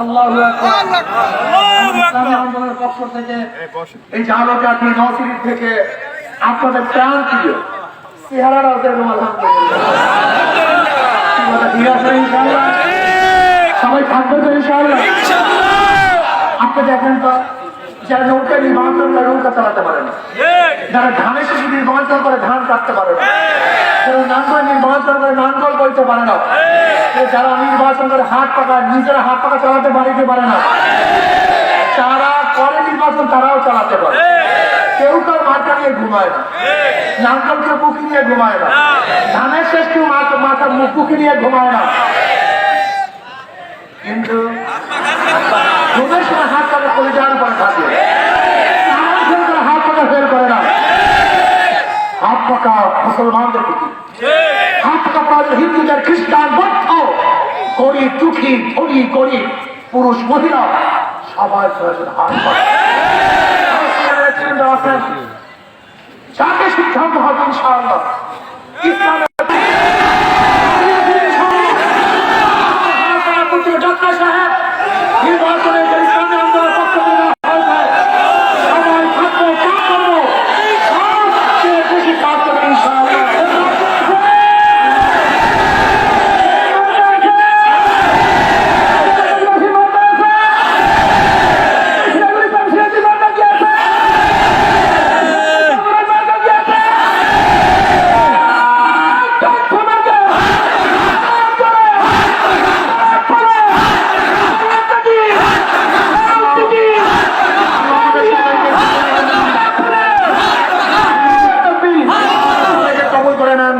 আল্লাহু আকবার। ইসলামী আন্দোলনের পক্ষ থেকে এই জালকাঠি নসির থেকে আপনাদের প্রাণ প্রিয় চেহারাটা আলহামদুলিল্লাহ। সবাই থাকবে তো ইনশাআল্লাহ। আপনি দেখেন তো যারা নৌকা নির্বাচন করে নৌকা চালাতে পারে না যারা ধানের শিশু নির্বাচন করে ধান কাটতে পারে না যারা নাঙ্গল নির্বাচন করে নাঙ্গল বইতে পারে না। যারা নির্বাচন করে হাত পাকা নিজেরা হাত পাকা চালাতে পারিতে পারে না? যারা করে নির্বাচন, তারাও চালাতে পারে। কেউ কার মাথা নিয়ে ঘুমায় না। বুকি নিয়ে ঘুমায় না। ধানের শেষ মাথা মাথা বুকি নিয়ে ঘুমায় না। কিন্তু ঘুমের সময় হাত পাকা করে করে হাত পাকা ফেল করে না। হাত পাকা মুসলমানদের পাওয়া হিন্দুদের খ্রিস্টান বৌদ্ধ। করি দুঃখী ধনী করি পুরুষ মহিলা সবাই হাত পাকা যাকে সিদ্ধান্ত হবে ইনশাআল্লাহ। ইসলামের ডাক্তার সাহেব নির্বাচনে যে ইসলামী আন্দোলনের পক্ষ থেকে হয়েছে সবাই থাকব কাজ করব সবচেয়ে বেশি কাজ করব ইনশাআল্লাহ কবুল করে নেন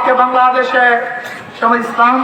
আজকে বাংলাদেশে সবাই ইসলাম